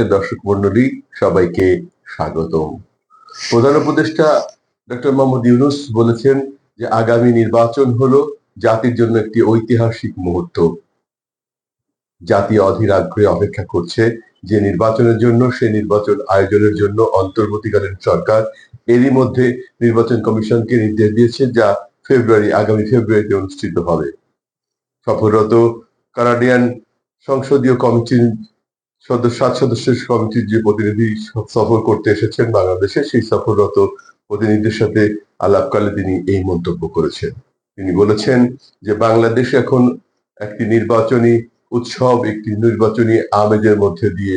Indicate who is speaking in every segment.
Speaker 1: এর দর্শক মন্ডলী, সবাইকে স্বাগতম। প্রধান উপদেষ্টা ডক্টর মোহাম্মদ ইউনুস বলেছেন যে আগামী নির্বাচন হলো জাতির জন্য একটি ঐতিহাসিক মুহূর্ত। জাতি অধীর আগ্রহে অপেক্ষা করছে যে নির্বাচনের জন্য সে নির্বাচন আয়োজনের জন্য অন্তর্বর্তীকালীন সরকার এরই মধ্যে নির্বাচন কমিশনকে নির্দেশ দিয়েছে যা ফেব্রুয়ারি, আগামী ফেব্রুয়ারিতে অনুষ্ঠিত হবে। সফররত কানাডিয়ান সংসদীয় কমিটির সদস্য, সাত সদস্যের কমিটির যে প্রতিনিধি সফর করতে এসেছেন বাংলাদেশে, সেই সফররত প্রতিনিধির সাথে আলাপকালে তিনি এই মন্তব্য করেছেন। তিনি বলেছেন যে বাংলাদেশ এখন একটি নির্বাচনী উৎসব, একটি নির্বাচনী আমেজের মধ্যে দিয়ে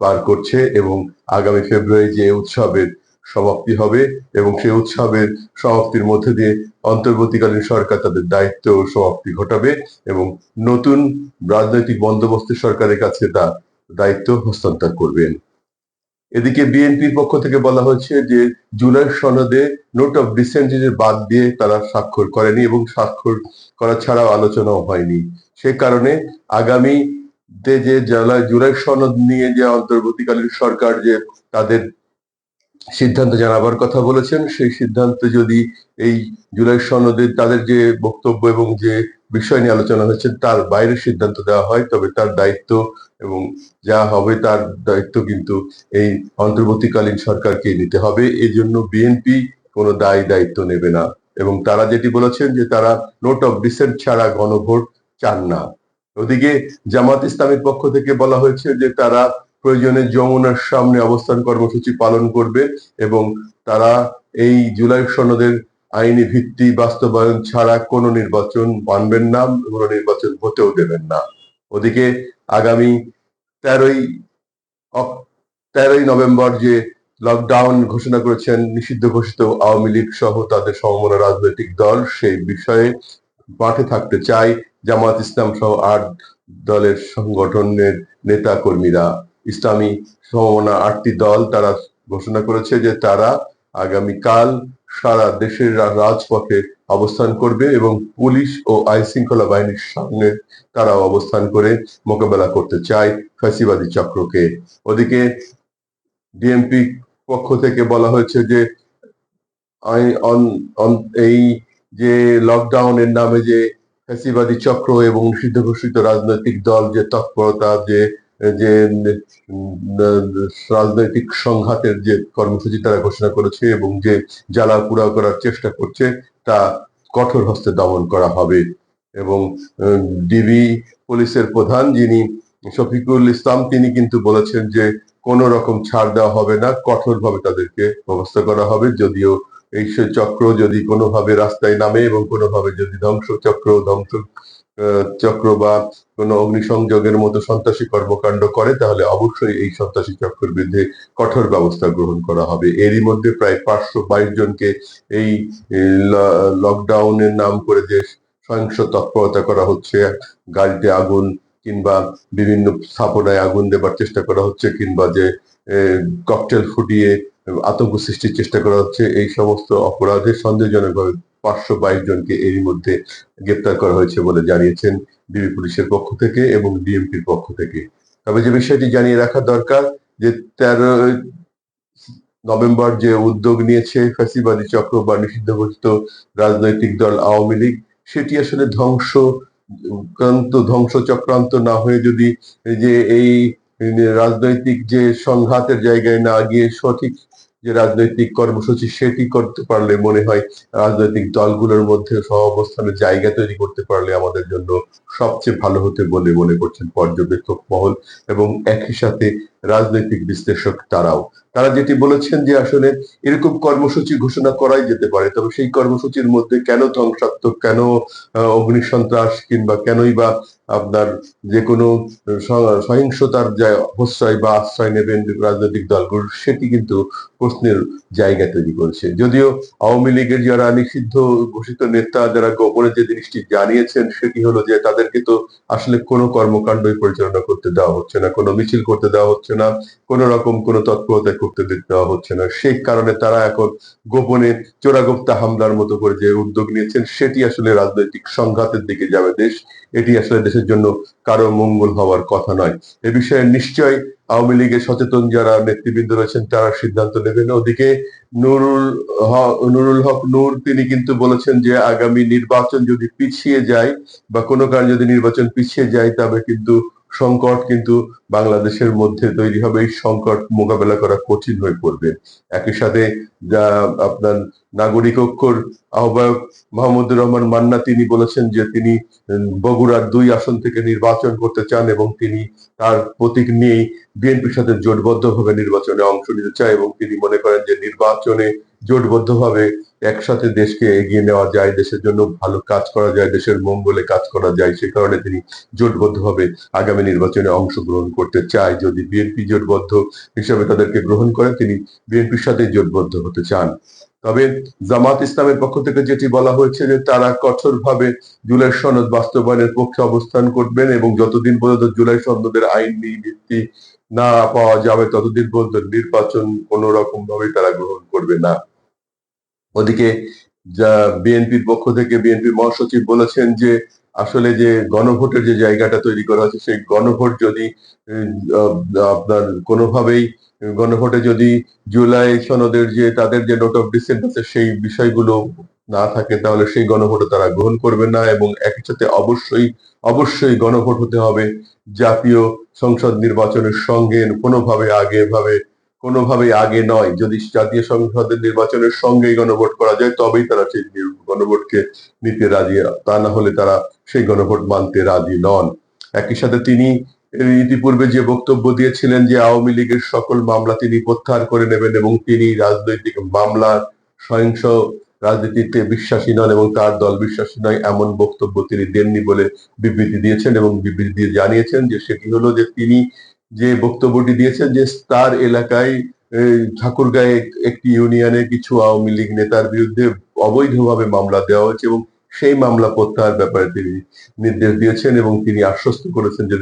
Speaker 1: পার করছে এবং আগামী ফেব্রুয়ারি যে উৎসবের সমাপ্তি হবে এবং সেই উৎসবের সমাপ্তির মধ্যে দিয়ে অন্তর্বর্তীকালীন সরকার তাদের দায়িত্ব সমাপ্তি ঘটাবে এবং নতুন রাজনৈতিক বন্দোবস্ত সরকারের কাছে তা দায়িত্ব হস্তান্তর করবেন। এদিকে বিএনপির পক্ষ থেকে বলা হয়েছে যে, জুলাই সনদে নোট অফ ডিসেন্টের বাদ দিয়ে তারা স্বাক্ষর করেনি এবং স্বাক্ষর করা ছাড়াও আলোচনাও হয়নি। সে কারণে আগামী যে জুলাই জুলাই সনদ নিয়ে যে অন্তর্বর্তীকালীন সরকার যে তাদের সিদ্ধান্ত জানাবার কথা বলেছেন, সেই সিদ্ধান্ত যদি এই জুলাই সনদে তাদের যে বক্তব্য এবং যে বিষয় নিয়ে আলোচনা হয়েছে তার বাইরে সিদ্ধান্ত দেওয়া হয়, তবে তার দায়িত্ব এবং যা হবে তার দায়িত্ব কিন্তু এই অন্তর্বর্তীকালীন সরকারকে নিতে হবে। এই জন্য বিএনপি কোনো দায় দায়িত্ব নেবে না এবং তারা যেটি বলেছেন যে তারা নোট অফ ডিসেন্ট ছাড়া গণভোট চান না। ওদিকে জামাত ইসলামের পক্ষ থেকে বলা হয়েছে যে তারা প্রয়োজনে যমুনার সামনে অবস্থান কর্মসূচি পালন করবে এবং তারা এই জুলাই সনদের আইনি ভিত্তি বাস্তবায়ন ছাড়া কোনো নির্বাচন মানবেন না, কোনো নির্বাচন হতেও দেবেন না। ওদিকে আগামী তেরোই তেরোই নভেম্বর যে লকডাউন ঘোষণা করেছেন, নিষিদ্ধ ঘোষিত আওয়ামী লীগ সহ তাদের সমমনা রাজনৈতিক দল, সেই বিষয়ে মাঠে থাকতে চাই জামাত ইসলাম সহ আট দলের সংগঠনের নেতা কর্মীরা ইসলামী সমমনা আটটি দল তারা ঘোষণা করেছে যে তারা আগামীকাল সারা দেশের রাজপথে অবস্থান করবে এবং পুলিশ ও আইন শৃঙ্খলা বাহিনীর সামনে তারাও অবস্থান করে মোকাবেলা করতে চায় ফ্যাসিবাদী চক্রকে। ওদিকে ডিএমপি পক্ষ থেকে বলা হয়েছে যে এই যে লকডাউনের নামে যে ফ্যাসিবাদী চক্র এবং নিষিদ্ধ ঘোষিত রাজনৈতিক দল যে তৎপরতা, যে যে রাজনৈতিক সংঘাতের যে কর্মসূচি তারা ঘোষণা করেছে এবং যে জ্বালা পুরা করার চেষ্টা করছে, তা কঠোর হস্তে দমন করা হবে। এবং ডিবি পুলিশের প্রধান যিনি শফিকুল ইসলাম, তিনি কিন্তু বলেছেন যে, কোন রকম ছাড় দেওয়া হবে না, কঠোরভাবে তাদেরকে ব্যবস্থা করা হবে। যদিও এই চক্র যদি কোনোভাবে রাস্তায় নামে এবং কোনোভাবে যদি ধ্বংস চক্র ধ্বংস চক্র বা কোনো অগ্নিসংযোগের মতো সন্ত্রাসী কর্মকাণ্ড করে, তাহলে অবশ্যই এই সন্ত্রাসী চক্রের বিরুদ্ধে কঠোর ব্যবস্থা গ্রহণ করা হবে। এরই মধ্যে প্রায় পাঁচশো বাইশ জনকে এই লকডাউনের নাম করে যে সহিংস তৎপরতা করা হচ্ছে। গাড়িতে আগুন কিংবা বিভিন্ন স্থাপনায় আগুন দেবার চেষ্টা করা হচ্ছে, কিংবা যে ককটেল ফুটিয়ে আতঙ্ক সৃষ্টির চেষ্টা করা হচ্ছে, এই সমস্ত অপরাধের সন্দেহজনকভাবে পাঁচশো বাইশ জনকে এরই মধ্যে গ্রেপ্তার করা হয়েছে বলে জানিয়েছেন ডিবি পুলিশের পক্ষ থেকে এবং ডিএমপির পক্ষ থেকে। তবে যে বিষয়টি জানিয়ে রাখা দরকার যে তেরো নভেম্বর যে উদ্যোগ নিয়েছে ফ্যাসিবাদী চক্র বা নিষিদ্ধ ঘোষিত রাজনৈতিক দল আওয়ামী লীগ, সেটি আসলে ধ্বংস, ক্রান্ত ধ্বংস চক্রান্ত না হয়ে যদি যে এই রাজনৈতিক যে সংঘাতের জায়গায় না গিয়ে সঠিক যে রাজনৈতিক কর্মসূচি সেটি করতে পারলে মনে হয় রাজনৈতিক দলগুলোর মধ্যে সহ অবস্থানের জায়গা তৈরি করতে পারলে আমাদের জন্য সবচেয়ে ভালো হতে বলে মনে করছেন পর্যবেক্ষক মহল এবং একই সাথে রাজনৈতিক বিশ্লেষক তারাও। তারা যেটি বলেছেন যে আসলে এরকম কর্মসূচি ঘোষণা করাই যেতে পারে, তবে সেই কর্মসূচির মধ্যে কেন ধ্বংসাত্মক, কেন অগ্নিসন্ত্রাস কিংবা কেনই বা আপনার যে কোনো সহিংসতার যে প্রশ্রয় বা আশ্রয় নেবেন রাজনৈতিক দলগুলো, সেটি কিন্তু প্রশ্নের জায়গা তৈরি করেছে। যদিও আওয়ামী লীগের যারা নিষিদ্ধ ঘোষিত নেতা, যারা গোপনে যে জিনিসটি জানিয়েছেন, সেটি হলো যে তাদেরকে তো আসলে কোনো কর্মকাণ্ডই পরিচালনা করতে দেওয়া হচ্ছে না, কোনো মিছিল করতে দেওয়া হচ্ছে না, কোন রকম কোন তৎপরতা করতে দেওয়া হচ্ছে না। সেই কারণে তারা এখন গোপনে চোরাগোপ্তা হামলার মতো করে যে উদ্যোগ নিয়েছেন, সেটি আসলে রাজনৈতিক সংঘাতের দিকে যাবে দেশ। এটি আসলে দেশের জন্য কারও মঙ্গল হওয়ার কথা নয়। এ বিষয়ে নিশ্চয় আওয়ামী লীগের সচেতন যারা নেতৃবৃন্দ রয়েছেন, তারা সিদ্ধান্ত নেবেন। ওদিকে নুরুল হ- নুরুল হক নূর, তিনি কিন্তু বলেছেন যে আগামী নির্বাচন যদি পিছিয়ে যায় বা কোনো কারণে যদি নির্বাচন পিছিয়ে যায়, তবে কিন্তু সংকট কিন্তু বাংলাদেশের মধ্যে তৈরি হবে। এই সংকট মোকাবেলা করা কঠিন হয়ে পড়বে। একই সাথে আপনার নাগরিক ঐক্যর আহ্বায়ক মাহমুদুর রহমান মান্না, তিনি বলেছেন যে তিনি বগুড়ার দুই আসন থেকে নির্বাচন করতে চান এবং তিনি তার প্রতীক নিয়েই বিএনপির সাথে জোটবদ্ধভাবে নির্বাচনে অংশ নিতে চায় এবং তিনি মনে করেন যে নির্বাচনে জোটবদ্ধভাবে একসাথে দেশকে এগিয়ে নেওয়া যায়, দেশের জন্য ভালো কাজ করা যায়, দেশের মঙ্গলে কাজ করা যায়, সে কারণে তিনি জোটবদ্ধভাবে আগামী নির্বাচনে অংশগ্রহণ করতে চায়। যদি বিএনপি জোটবদ্ধ হিসাবে তাদেরকে গ্রহণ করে তিনি বিএনপির সাথে জোটবদ্ধ হতে চান। তবে জামাত ইসলামের পক্ষ থেকে যেটি বলা হয়েছে যে তারা কঠোরভাবে জুলাই সনদ বাস্তবায়নের পক্ষে অবস্থান করবেন এবং যতদিন পর্যন্ত জুলাই সনদের আইনি ভিত্তি না পাওয়া যাবে, ততদিন পর্যন্ত নির্বাচন কোন রকম ভাবে তারা গ্রহণ করবে না। ওদিকে যা বিএনপির পক্ষ থেকে বিএনপি মহাসচিব বলেছেন যে আসলে যে গণভোটের যে জায়গাটা তৈরি করা হচ্ছে সেই গণভোট যদি আপনার কোনোভাবেই গণভোটে যদি জুলাই সনদের যে তাদের যে নোট অফ ডিসেন্ট আছে, সেই বিষয়গুলো না থাকে, তাহলে সেই গণভোটও তারা গ্রহণ করবে না এবং একই সাথে অবশ্যই অবশ্যই গণভোট হতে হবে। জাতীয় সংসদ নির্বাচনের সঙ্গে কোনোভাবে আগে ভাবে কোনোভাবে আগে নয়। যদি জাতীয় সংসদের নির্বাচনের সঙ্গেই গণভোট করা যায়, তবেই তারা সেই গণভোটকে নিতে রাজি। তা না হলে তারা সেই গণভোট মানতে রাজি নন। একই সাথে তিনি ইতিপূর্বে যে বক্তব্য দিয়েছিলেন যে আওয়ামী লীগের সকল মামলা তিনি প্রত্যাহার করে নেবেন এবং তিনি রাজনৈতিক মামলার সহিংস রাজনীতিতে বিশ্বাসী নন এবং তার দল বিশ্বাসী নয়, এমন বক্তব্য তিনি দেননি বলে বিবৃতি দিয়েছেন এবং বিবৃতি দিয়ে জানিয়েছেন যে সেটি হলো যে তিনি যে বক্তব্যটি দিয়েছেন যে তার এলাকায় ঠাকুরগাঁয়ে একটি ইউনিয়নের কিছু আওয়ামী লীগ নেতার বিরুদ্ধে অবৈধভাবে মামলা দেওয়া হয়েছে এবং সেই মামলা প্রত্যাহার ব্যাপারে তিনি নির্দেশ দিয়েছেন এবং তিনি আশ্বস্ত করেছেন যে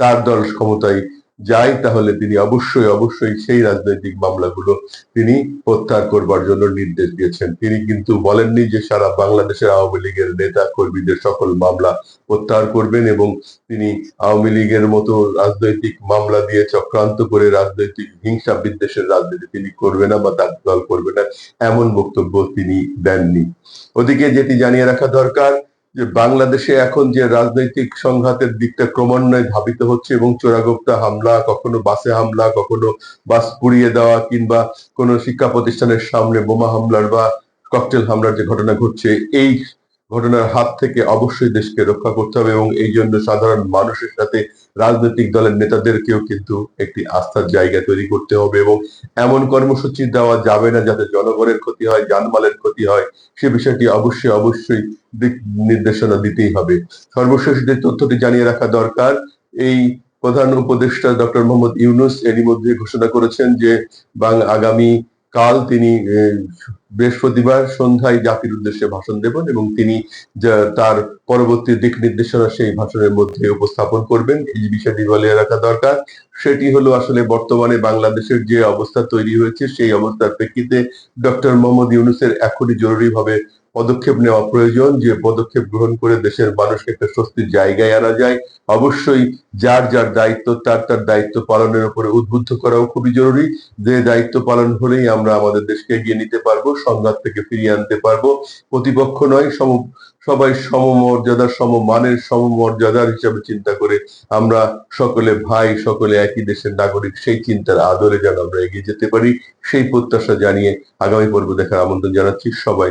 Speaker 1: তার দল ক্ষমতায় যায় তাহলে তিনি অবশ্যই অবশ্যই সেই রাজনৈতিক মামলাগুলো তিনি প্রত্যাহার করবার জন্য নির্দেশ দিয়েছেন। তিনি কিন্তু বলেননি যে সারা বাংলাদেশের আওয়ামী লীগের নেতা কর্মীদের সকল মামলা প্রত্যাহার করবেন এবং তিনি আওয়ামী লীগের মতো রাজনৈতিক মামলা দিয়ে চক্রান্ত করে রাজনৈতিক হিংসা বিদ্বেষের রাজনীতি তিনি করবে না বা তার দল করবে না, এমন বক্তব্য তিনি দেননি। ওদিকে যেটি জানিয়ে রাখা দরকার যে বাংলাদেশে এখন যে রাজনৈতিক সংঘাতের দিকটা ক্রমান্বয়ে ধাবিত হচ্ছে এবং চোরাগোপ্তা হামলা, কখনো বাসে হামলা, কখনো বাস পুড়িয়ে দেওয়া কিংবা কোনো শিক্ষা প্রতিষ্ঠানের সামনে বোমা হামলার বা ককটেল হামলার যে ঘটনা ঘটছে, এই ঘটনার হাত থেকে অবশ্যই দেশকে রক্ষা করতে হবে এবং এই জন্য সাধারণ মানুষের সাথে রাজনৈতিক দলের নেতাদেরকেও কিন্তু একটি আস্থার জায়গা তৈরি করতে হবে এবং এমন কর্মসূচি দেওয়া যাবে না যাতে জনগণের ক্ষতি হয় জানমালের ক্ষতি হয়। সে বিষয়টি অবশ্যই অবশ্যই দিক নির্দেশনা দিতেই হবে। সর্বশেষ যে তথ্যটি জানিয়ে রাখা দরকার, এই প্রধান উপদেষ্টা ডক্টর মোহাম্মদ ইউনুস এরই মধ্যে ঘোষণা করেছেন যে আগামী কাল তিনি বৃহস্পতিবার সন্ধ্যায় জাতির উদ্দেশ্যে ভাষণ দেবেন এবং তিনি তার পরবর্তী দিক নির্দেশনা সেই ভাষণের মধ্যে উপস্থাপন করবেন। এই বিষয়টি বলে রাখা দরকার। সেটি হলো আসলে বর্তমানে বাংলাদেশের যে অবস্থা তৈরি হয়েছে, সেই অবস্থার প্রেক্ষিতে ডক্টর মোহাম্মদ ইউনুসের এখনই জরুরিভাবে পদক্ষেপ নেওয়া প্রয়োজন, যে পদক্ষেপ গ্রহণ করে দেশের মানুষকে একটা স্বস্তির জায়গায় আনা যায়। অবশ্যই যার যার দায়িত্ব, তার তার দায়িত্ব পালনের উপরে উদ্বুদ্ধ করাও খুবই জরুরি। যে দায়িত্ব পালন হলেই আমরা আমাদের দেশকে এগিয়ে নিতে পারব, সংঘাত থেকে ফিরিয়ে আনতে পারব। প্রতিপক্ষ নয়, সম, সবাই সমমর্যাদার সমমানের সমমর্যাদার হিসাবে চিন্তা করে আমরা সকলে ভাই, সকলে একই দেশের নাগরিক, সেই চিন্তার আদরে যেন আমরা এগিয়ে যেতে পারি, সেই প্রত্যাশা জানিয়ে আগামী পর্ব দেখার আমন্ত্রণ জানাচ্ছি সবাই